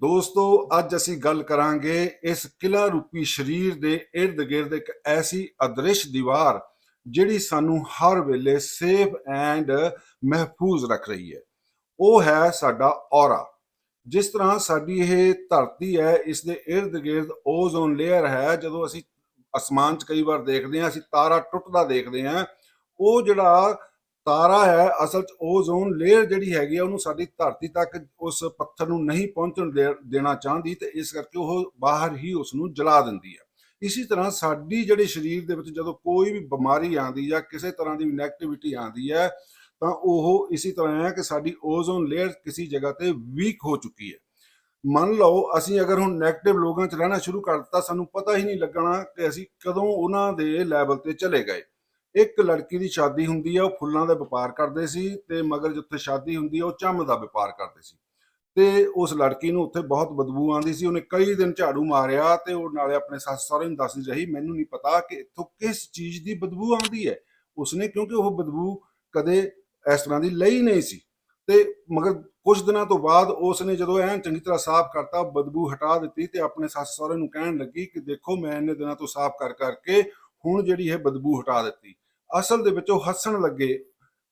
ਦੋਸਤੋ, ਅੱਜ ਅਸੀਂ ਗੱਲ ਕਰਾਂਗੇ ਇਸ ਕਿਲਾ ਰੂਪੀ ਸਰੀਰ ਦੇ ird ਗਿਰਦ ਇੱਕ ਐਸੀ ਅਦ੍ਰਿਸ਼ ਦੀਵਾਰ ਜਿਹੜੀ ਸਾਨੂੰ ਹਰ ਵੇਲੇ ਸੇਫ ਐਂਡ ਮਹਿਫੂਜ਼ ਰੱਖ ਰਹੀ ਹੈ। ਉਹ ਹੈ ਸਾਡਾ ਔਰਾ। ਜਿਸ ਤਰ੍ਹਾਂ ਸਾਡੀ ਇਹ ਧਰਤੀ ਹੈ, ਇਸ ਦੇ ird ਗਿਰਦ ਓਜ਼ੋਨ ਲੇਅਰ ਹੈ, ਜਦੋਂ ਅਸੀਂ ਅਸਮਾਨ 'ਚ ਕਈ ਵਾਰ ਦੇਖਦੇ ਹਾਂ, ਅਸੀਂ ਤਾਰਾ ਟੁੱਟਦਾ ਦੇਖਦੇ ਹਾਂ, ਉਹ ਜਿਹੜਾ ਤਾਰਾ ਹੈ, ਅਸਲ 'ਚ ਓਜ਼ੋਨ ਲੇਅਰ ਜਿਹੜੀ ਹੈਗੀ ਆ, ਉਹਨੂੰ ਸਾਡੀ ਧਰਤੀ ਤੱਕ ਉਸ ਪੱਥਰ ਨੂੰ ਨਹੀਂ ਪਹੁੰਚਣ ਦੇ- ਦੇਣਾ ਚਾਹੁੰਦੀ ਤੇ ਇਸ ਕਰਕੇ ਉਹ ਬਾਹਰ ਹੀ ਉਸ ਨੂੰ ਜਲਾ ਦਿੰਦੀ ਹੈ। ਇਸੇ ਤਰ੍ਹਾਂ ਸਾਡੀ ਜਿਹੜੀ ਸਰੀਰ ਦੇ ਵਿੱਚ ਜਦੋਂ ਕੋਈ ਵੀ ਬਿਮਾਰੀ ਆਉਂਦੀ ਜਾਂ ਕਿਸੇ ਤਰ੍ਹਾਂ ਦੀ ਨੈਗੇਟਿਵਿਟੀ ਆਉਂਦੀ ਹੈ, ਤਾਂ ਉਹ ਇਸੇ ਤਰ੍ਹਾਂ ਹੈ ਕਿ ਸਾਡੀ ਓਜ਼ੋਨ ਲੇਅਰ ਕਿਸੇ ਜਗ੍ਹਾ ਤੇ ਵੀਕ ਹੋ ਚੁੱਕੀ ਹੈ। ਮੰਨ ਲਓ, ਅਸੀਂ ਅਗਰ ਹੁਣ 네ਗੇਟਿਵ ਲੋਕਾਂ 'ਚ ਰਹਿਣਾ ਸ਼ੁਰੂ ਕਰ ਦਿੱਤਾ ਸਾਨੂੰ ਪਤਾ ਹੀ ਨਹੀਂ ਲੱਗਣਾ ਕਿ ਅਸੀਂ ਕਦੋਂ ਉਹਨਾਂ ਦੇ ਲੈਵਲ ਤੇ ਚਲੇ ਗਏ। ਇੱਕ ਲੜਕੀ ਦੀ ਸ਼ਾਦੀ ਹੁੰਦੀ ਆ, ਉਹ ਫੁੱਲਾਂ ਦਾ ਵਪਾਰ ਕਰਦੇ ਸੀ ਤੇ ਮਗਰ ਜਿੱਥੇ ਸ਼ਾਦੀ ਹੁੰਦੀ ਆ, ਉਹ ਚੰਮ ਦਾ ਵਪਾਰ ਕਰਦੇ ਸੀ। ਤੇ ਉਸ ਲੜਕੀ ਨੂੰ ਉੱਥੇ ਬਹੁਤ ਬਦਬੂ ਆਉਂਦੀ ਸੀ, ਉਹਨੇ ਕਈ ਦਿਨ ਝਾੜੂ ਮਾਰਿਆ ਤੇ ਉਹ ਨਾਲੇ ਆਪਣੇ ਸੱਸ ਸਹੁਰੇ ਨੂੰ ਦੱਸਦੀ ਰਹੀ, ਮੈਨੂੰ ਨਹੀਂ ਪਤਾ ਕਿ ਇੱਥੋਂ ਕਿਸ ਚੀਜ਼ ਦੀ ਬਦਬੂ ਆਉਂਦੀ ਹੈ। ਉਸਨੇ ਕਿਉਂਕਿ ਉਹ ਬਦਬੂ ਕਦੇ ਇਸ ਤਰ੍ਹਾਂ ਦੀ ਲਈ ਨਹੀਂ ਸੀ। ਤੇ ਮਗਰ ਕੁਝ ਦਿਨਾਂ ਤੋਂ ਬਾਅਦ ਉਸ ਨੇ ਜਦੋਂ ਐਨ ਚੰਗੀ ਤਰ੍ਹਾਂ ਸਾਫ਼ ਕਰਤਾ ਬਦਬੂ ਹਟਾ ਦਿੱਤੀ ਤੇ ਆਪਣੇ ਸੱਸ ਸਹੁਰੇ ਨੂੰ ਕਹਿਣ ਲੱਗੀ ਕਿ ਦੇਖੋ ਮੈਂ ਇੰਨੇ ਦਿਨਾਂ ਤੋਂ ਸਾਫ਼ ਕਰ ਕਰਕੇ ਹੁਣ ਜਿਹੜੀ ਹੈ ਬਦਬੂ ਹਟਾ ਦਿੱਤੀ। ਅਸਲ ਦੇ ਵਿੱਚ ਉਹ ਹੱਸਣ ਲੱਗੇ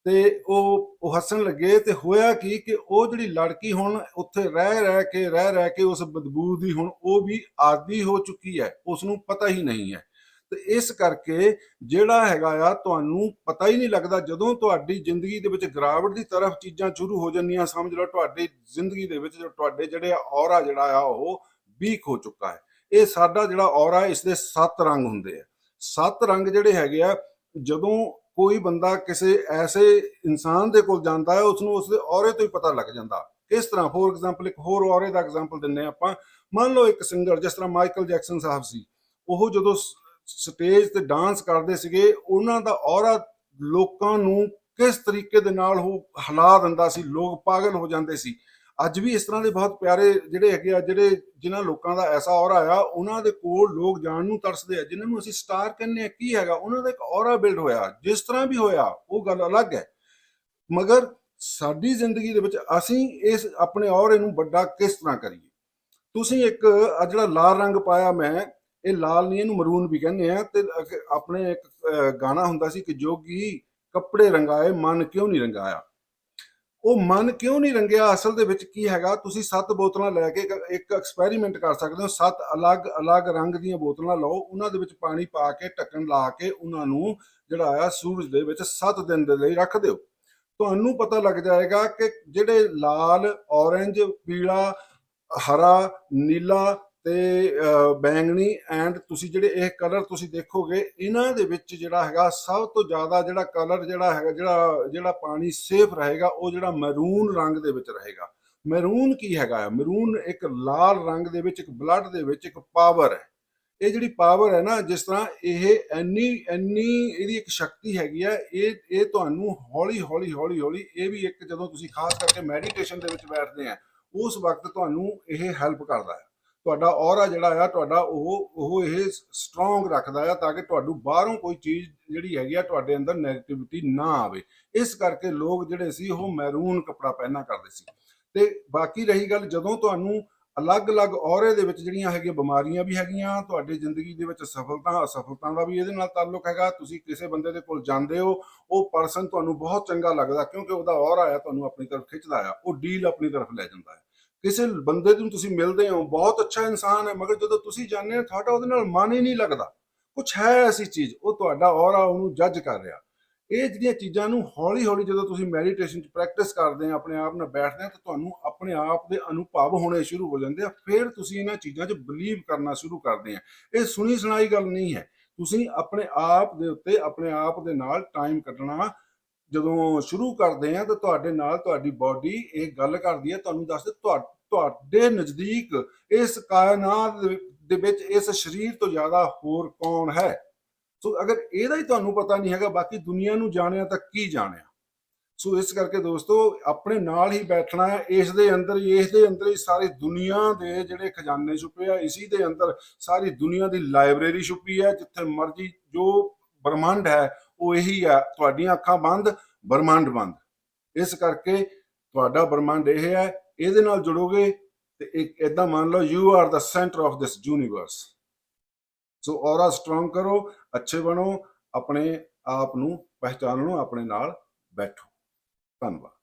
ਤੇ ਉਹ ਉਹ ਹੱਸਣ ਲੱਗੇ ਤੇ ਹੋਇਆ ਕੀ ਕਿ ਉਹ ਜਿਹੜੀ ਲੜਕੀ ਹੁਣ ਉੱਥੇ ਰਹਿ ਰਹਿ ਕੇ, ਰਹਿ ਰਹਿ ਕੇ ਉਸ ਬਦਬੂ ਦੀ ਹੁਣ ਉਹ ਵੀ ਆਦੀ ਹੋ ਚੁੱਕੀ ਹੈ ਉਸ ਨੂੰ ਪਤਾ ਹੀ ਨਹੀਂ ਹੈ। ਤੇ ਇਸ ਕਰਕੇ ਜਿਹੜਾ ਹੈਗਾ ਆ, ਤੁਹਾਨੂੰ ਪਤਾ ਹੀ ਨਹੀਂ ਲੱਗਦਾ ਜਦੋਂ ਤੁਹਾਡੀ ਜ਼ਿੰਦਗੀ ਦੇ ਵਿੱਚ ਗਿਰਾਵਟ ਦੀ ਤਰਫ ਚੀਜ਼ਾਂ ਸ਼ੁਰੂ ਹੋ ਜਾਂਦੀਆਂ, ਸਮਝ ਲਓ ਤੁਹਾਡੀ ਜ਼ਿੰਦਗੀ ਦੇ ਵਿੱਚ ਜੋ ਤੁਹਾਡੇ ਜਿਹੜੇ ਔਰਾ ਜਿਹੜਾ ਆ, ਉਹ ਵੀਕ ਹੋ ਚੁੱਕਾ ਹੈ। ਇਹ ਸਾਡਾ ਜਿਹੜਾ ਔਰਾ, ਇਸ ਦੇ ਸੱਤ ਰੰਗ ਹੁੰਦੇ ਆ। ਸੱਤ ਰੰਗ ਜਿਹੜੇ ਹੈਗੇ ਆ ਜਦੋਂ ਕੋਈ ਬੰਦਾ ਕਿਸੇ ਐਸੇ ਇਨਸਾਨ ਦੇ ਕੋਲ ਜਾਂਦਾ ਹੈ ਉਸ ਨੂੰ ਉਸ ਦੇ ਔਰੇ ਤੋਂ ਹੀ ਪਤਾ ਲੱਗ ਜਾਂਦਾ। ਕਿਸ ਤਰ੍ਹਾਂ ਫੋਰ ਐਗਜ਼ਾਮਪਲ ਇੱਕ ਹੋਰ ਔਰੇ ਦਾ ਐਗਜ਼ਾਮਪਲ ਦਿੰਨੇ ਹਾਂ ਆਪਾਂ। ਮੰਨ ਲਓ ਇੱਕ ਸਿੰਗਰ ਜਿਸ ਤਰ੍ਹਾਂ ਮਾਈਕਲ ਜੈਕਸਨ ਸਾਹਿਬ ਸੀ। ਉਹ ਜਦੋਂ ਸਟੇਜ ਤੇ ਡਾਂਸ ਕਰਦੇ ਸੀਗੇ, ਉਹਨਾਂ ਦਾ ਔਰਾ ਲੋਕਾਂ ਨੂੰ ਕਿਸ ਤਰੀਕੇ ਦੇ ਨਾਲ ਉਹ ਹਿਲਾ ਦਿੰਦਾ ਸੀ, ਲੋਕ ਪਾਗਲ ਹੋ ਜਾਂਦੇ ਸੀ। ਅੱਜ ਵੀ ਇਸ ਤਰ੍ਹਾਂ ਦੇ ਬਹੁਤ ਪਿਆਰੇ ਜਿਹੜੇ ਹੈਗੇ ਆ ਜਿਹੜੇ ਜਿਨ੍ਹਾਂ ਲੋਕਾਂ ਦਾ ਐਸਾ ਔਰਾ ਆ ਉਹਨਾਂ ਦੇ ਕੋਲ ਲੋਕ ਜਾਣ ਨੂੰ ਤਰਸਦੇ ਆ ਜਿਨ੍ਹਾਂ ਨੂੰ ਅਸੀਂ ਸਟਾਰ ਕਹਿੰਦੇ ਆ ਕੀ ਹੈਗਾ ਉਹਨਾਂ ਦਾ ਇੱਕ ਔਰਾ ਬਿਲਡ ਹੋਇਆ ਜਿਸ ਤਰ੍ਹਾਂ ਵੀ ਹੋਇਆ ਉਹ ਗੱਲ ਅਲੱਗ ਹੈ। ਮਗਰ ਸਾਡੀ ਜ਼ਿੰਦਗੀ ਦੇ ਵਿੱਚ ਅਸੀਂ ਇਸ ਆਪਣੇ ਔਰੇ ਨੂੰ ਵੱਡਾ ਕਿਸ ਤਰ੍ਹਾਂ ਕਰੀਏ? ਤੁਸੀਂ ਇੱਕ ਆ ਜਿਹੜਾ ਲਾਲ ਰੰਗ ਪਾਇਆ ਮੈਂ ਇਹ ਲਾਲ ਨਹੀਂ ਇਹਨੂੰ ਮਰੂਨ ਵੀ ਕਹਿੰਦੇ ਆ ਤੇ ਆਪਣੇ ਇੱਕ ਅਹ, ਗਾਣਾ ਹੁੰਦਾ ਸੀ ਕਿ ਜੋਗੀ ਕੱਪੜੇ ਰੰਗਾਏ ਮਨ ਕਿਉਂ ਨਹੀਂ ਰੰਗਾਇਆ? ਉਹ ਮਨ ਕਿਉਂ ਨਹੀਂ ਰੰਗਿਆ? ਅਸਲ ਦੇ ਵਿੱਚ ਕੀ ਹੈਗਾ? ਤੁਸੀਂ ਸੱਤ ਬੋਤਲਾਂ ਲੈ ਕੇ ਇੱਕ- ਐਕਸਪੈਰੀਮੈਂਟ ਕਰ ਸਕਦੇ ਹੋ। ਸੱਤ ਅਲੱਗ-ਅਲੱਗ ਰੰਗ ਦੀਆਂ ਬੋਤਲਾਂ ਲਓ। ਉਹਨਾਂ ਦੇ ਵਿੱਚ ਪਾਣੀ ਪਾ ਕੇ, ਢੱਕਣ ਲਾ ਕੇ, ਉਹਨਾਂ ਨੂੰ ਜਿਹੜਾ ਆ ਸੂਰਜ ਦੇ ਵਿੱਚ 7 ਦਿਨ ਦੇ ਲਈ ਰੱਖ ਦਿਓ। ਤੁਹਾਨੂੰ ਪਤਾ ਲੱਗ ਜਾਏਗਾ ਕਿ ਜਿਹੜੇ ਲਾਲ, ਔਰੰਜ, ਪੀਲਾ, ਹਰਾ, ਨੀਲਾ ਤੇ ਬੈਂਗਣੀ ਐਂਡ ਤੁਸੀਂ ਜਿਹੜੇ ਇਹ ਕਲਰ ਤੁਸੀਂ ਦੇਖੋਗੇ, ਇਹਨਾਂ ਦੇ ਵਿੱਚ ਜਿਹੜਾ ਹੈਗਾ, ਸਭ ਤੋਂ ਜ਼ਿਆਦਾ ਜਿਹੜਾ ਕਲਰ ਜਿਹੜਾ ਹੈਗਾ, ਜਿਹੜਾ ਜਿਹੜਾ ਪਾਣੀ ਸੇਫ ਰਹੇਗਾ, ਉਹ ਜਿਹੜਾ ਮੈਰੂਨ ਰੰਗ ਦੇ ਵਿੱਚ ਰਹੇਗਾ। ਮੈਰੂਨ ਕੀ ਹੈਗਾ? ਮੈਰੂਨ ਇੱਕ ਲਾਲ ਰੰਗ ਦੇ ਵਿੱਚ, ਇੱਕ ਬਲੱਡ ਦੇ ਵਿੱਚ ਇੱਕ ਪਾਵਰ ਹੈ। ਇਹ ਜਿਹੜੀ ਪਾਵਰ ਹੈ ਨਾ, ਜਿਸ ਤਰ੍ਹਾਂ ਇਹ ਐਨੀ ਐਨੀ ਇਹਦੀ ਇੱਕ ਸ਼ਕਤੀ ਹੈਗੀ ਹੈ, ਇਹ ਇਹ ਤੁਹਾਨੂੰ ਹੌਲੀ ਹੌਲੀ ਹੌਲੀ ਹੌਲੀ ਇਹ ਵੀ ਇੱਕ ਜਦੋਂ ਤੁਸੀਂ ਖਾਸ ਕਰਕੇ ਮੈਡੀਟੇਸ਼ਨ ਦੇ ਵਿੱਚ ਬੈਠਦੇ ਆ, ਉਸ ਵਕਤ ਤੁਹਾਨੂੰ ਇਹ ਹੈਲਪ ਕਰਦਾ ਹੈ। ਤੁਹਾਡਾ ਔਰਾ ਜਿਹੜਾ ਆ, ਤੁਹਾਡਾ ਉਹ ਉਹ ਇਹ ਸਟਰੋਂਗ ਰੱਖਦਾ ਆ ਤਾਂ ਕਿ ਤੁਹਾਨੂੰ ਬਾਹਰੋਂ ਕੋਈ ਚੀਜ਼ ਜਿਹੜੀ ਹੈਗੀ ਆ ਤੁਹਾਡੇ ਅੰਦਰ 네ਗੇਟਿਵਿਟੀ ਨਾ ਆਵੇ। ਇਸ ਕਰਕੇ ਲੋਕ ਜਿਹੜੇ ਸੀ, ਉਹ ਮੈਰੂਨ ਕੱਪੜਾ ਪਹਿਨਾ ਕਰਦੇ ਸੀ। ਤੇ ਬਾਕੀ ਰਹੀ ਗੱਲ, ਜਦੋਂ ਤੁਹਾਨੂੰ ਅਲੱਗ-ਅਲੱਗ ਔਰੇ ਦੇ ਵਿੱਚ ਜਿਹੜੀਆਂ ਹੈਗੀਆਂ ਬਿਮਾਰੀਆਂ ਵੀ ਹੈਗੀਆਂ, ਤੁਹਾਡੀ ਜ਼ਿੰਦਗੀ ਦੇ ਵਿੱਚ ਸਫਲਤਾ, ਅਸਫਲਤਾ ਦਾ ਵੀ ਇਹਦੇ ਨਾਲ ਤਾਲੁਕ ਹੈਗਾ, ਤੁਸੀਂ ਕਿਸੇ ਬੰਦੇ ਦੇ ਕੋਲ ਜਾਂਦੇ ਹੋ, ਉਹ ਪਰਸਨ ਤੁਹਾਨੂੰ ਬਹੁਤ ਚੰਗਾ ਲੱਗਦਾ ਕਿਉਂਕਿ ਉਹਦਾ ਔਰਾ ਆ, ਤੁਹਾਨੂੰ ਆਪਣੀ ਤਰਫ ਖਿੱਚਦਾ ਆ, ਉਹ ਡੀਲ ਆਪਣੀ ਤਰਫ ਲੈ ਜਾਂਦਾ ਹੈ ਕਿਸੇ ਬੰਦੇ ਨੂੰ ਤੁਸੀਂ ਮਿਲਦੇ ਹੋ, ਬਹੁਤ ਅੱਛਾ ਇਨਸਾਨ ਹੈ, ਮਗਰ ਜਦੋਂ ਤੁਸੀਂ ਜਾਣਦੇ ਹੋ, ਤੁਹਾਡਾ ਉਹਦੇ ਨਾਲ ਮਨ ਹੀ ਨਹੀਂ ਲੱਗਦਾ। ਕੁਝ ਹੈ ਐਸੀ ਚੀਜ਼, ਉਹ ਤੁਹਾਡਾ ਔਰਾ ਉਹਨੂੰ ਜੱਜ ਕਰ ਰਿਹਾ। ਇਹ ਜਿਹੜੀਆਂ ਚੀਜ਼ਾਂ ਨੂੰ ਹੌਲੀ ਹੌਲੀ ਜਦੋਂ ਤੁਸੀਂ ਮੈਡੀਟੇਸ਼ਨ ਚ ਪ੍ਰੈਕਟਿਸ ਕਰਦੇ ਆ ਆਪਣੇ ਆਪ ਨਾਲ ਬੈਠਦੇ ਆ ਤਾਂ ਤੁਹਾਨੂੰ ਆਪਣੇ ਆਪ ਦੇ ਅਨੁਭਵ ਹੋਣੇ ਸ਼ੁਰੂ ਹੋ ਜਾਂਦੇ ਆ। ਫਿਰ ਤੁਸੀਂ ਇਹਨਾਂ ਚੀਜ਼ਾਂ 'ਚ ਬਲੀਵ ਕਰਨਾ ਸ਼ੁਰੂ ਕਰਦੇ ਆ ਇਹ ਸੁਣੀ ਸੁਣਾਈ ਗੱਲ ਨਹੀਂ ਹੈ। ਤੁਸੀਂ ਆਪਣੇ ਆਪ ਦੇ ਉੱਤੇ, ਆਪਣੇ ਆਪ ਦੇ ਨਾਲ ਟਾਈਮ ਕੱਢਣਾ ਜਦੋਂ ਸ਼ੁਰੂ ਕਰਦੇ ਆ, ਤਾਂ ਤੁਹਾਡੇ ਨਾਲ ਤੁਹਾਡੀ ਬਾਡੀ ਇਹ ਗੱਲ ਕਰਦੀ ਹੈ, ਤੁਹਾਨੂੰ ਦੱਸਦੇ ਤੁਹਾ- ਤੁਹਾਡੇ ਨਜ਼ਦੀਕ ਇਸ ਕਾਇਨਾਤ ਦੇ- ਵਿੱਚ ਇਸ ਸਰੀਰ ਤੋਂ ਜ਼ਿਆਦਾ ਹੋਰ ਕੌਣ ਹੈ? ਸੋ ਅਗਰ ਇਹਦਾ ਹੀ ਤੁਹਾਨੂੰ ਪਤਾ ਨਹੀਂ ਹੈਗਾ, ਬਾਕੀ ਦੁਨੀਆ ਨੂੰ ਜਾਣਿਆ ਤਾਂ ਕੀ ਜਾਣਿਆ? ਸੋ ਇਸ ਕਰਕੇ ਦੋਸਤੋ, ਆਪਣੇ ਨਾਲ ਹੀ ਬੈਠਣਾ ਹੈ, ਇਸ ਦੇ ਅੰਦਰ ਹੀ, ਇਸ ਦੇ ਅੰਦਰ ਹੀ ਸਾਰੀ ਦੁਨੀਆ ਦੇ ਜਿਹੜੇ ਖਜ਼ਾਨੇ ਛੁਪੇ ਆ, ਇਸੀ ਦੇ ਅੰਦਰ ਸਾਰੀ ਦੁਨੀਆ ਦੀ ਲਾਇਬ੍ਰੇਰੀ ਛੁਪੀ ਹੈ, ਜਿੱਥੇ ਮਰਜ਼ੀ ਜੋ ਬ੍ਰਹਮੰਡ ਹੈ, ਉਹ ਇਹੀ ਆ, ਤੁਹਾਡੀਆਂ ਅੱਖਾਂ ਬੰਦ, ਬ੍ਰਹਮੰਡ ਬੰਦ। ਇਸ ਕਰਕੇ ਤੁਹਾਡਾ ਬ੍ਰਹਮੰਡ ਇਹ ਹੈ ਇਹਦੇ ਨਾਲ ਜੁੜੋਗੇ ਤੇ ਇੱਕ ਇਦਾਂ ਮੰਨ ਲਓ you are the centre of this universe so aura strong ਕਰੋ, ਅੱਛੇ ਬਣੋ, ਆਪਣੇ ਆਪ ਨੂੰ ਪਹਿਚਾਨੋ ਆਪਣੇ ਨਾਲ ਬੈਠੋ। ਧੰਨਵਾਦ।